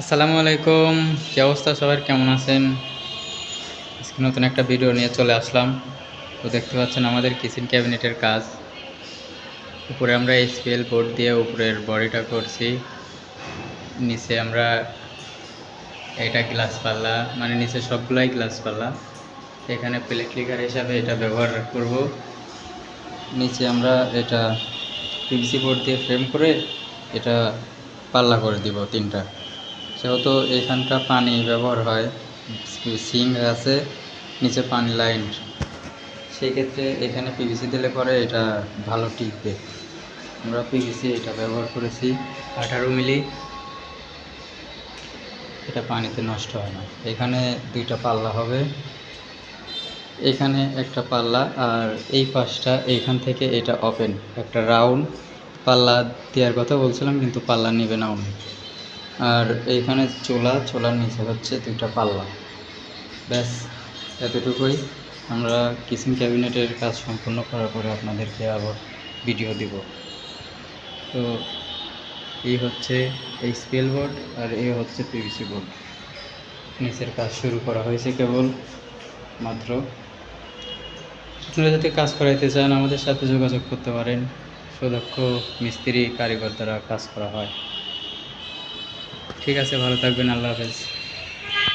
আসসালামু আলাইকুম। কী অবস্থা সবার কেমন আছেন? আজকে নতুন একটা ভিডিও নিয়ে চলে আসলাম। তো দেখতে পাচ্ছেন আমাদের কিচেন ক্যাবিনেটের কাজ। উপরে আমরা এসপিএল বোর্ড দিয়ে উপরের বডিটা করছি। নিচে আমরা এটা গ্লাস পাল্লা মানে নিচে সবগুলাই গ্লাস পাল্লা। এখানে প্লেট লিকার হিসাবে এটা ব্যবহার করব। নিচে আমরা এটা পিভিসি বোর্ড দিয়ে ফ্রেম করে এটা পাল্লা করে দিব তিনটা। যেহেতু এখানটা পানি ব্যবহার হয়। সিং আছে, নিচে পানি লাইন। সেই ক্ষেত্রে এখানে পিভিসি দিলে পরে এটা ভালো টিকবে। আমরা পিভিসি এটা ব্যবহার করেছি আঠারো মিলি। এটা পানিতে নষ্ট হয় না। এখানে দুইটা পাল্লা হবে। এখানে একটা পাল্লা আর এই পাশটা এইখান থেকে এটা ওপেন একটা রাউন্ড পাল্লা দেওয়ার কথা বলছিলাম, কিন্তু পাল্লা নেবে না উনি। আর এইখানে চোলা, চোলার নিচে হচ্ছে দুইটা পাল্লা। ব্যাস, এতটুকুই। আমরা কিচেন ক্যাবিনেটের কাজ সম্পূর্ণ করার পরে আপনাদেরকে আবার ভিডিও দিব। তো এই হচ্ছে এই স্পেল বোর্ড আর এই হচ্ছে পিভিসি বোর্ড নিচের কাজ শুরু করা হয়েছে কেবল মাত্র। যদি কাজ করাইতে চান, আমাদের সাথে যোগাযোগ করতে পারেন। সুদক্ষ মিস্ত্রি কারিগর দ্বারা কাজ করা হয়। ঠিক আছে ভালো থাকবেন আল্লাহ হাফেজ।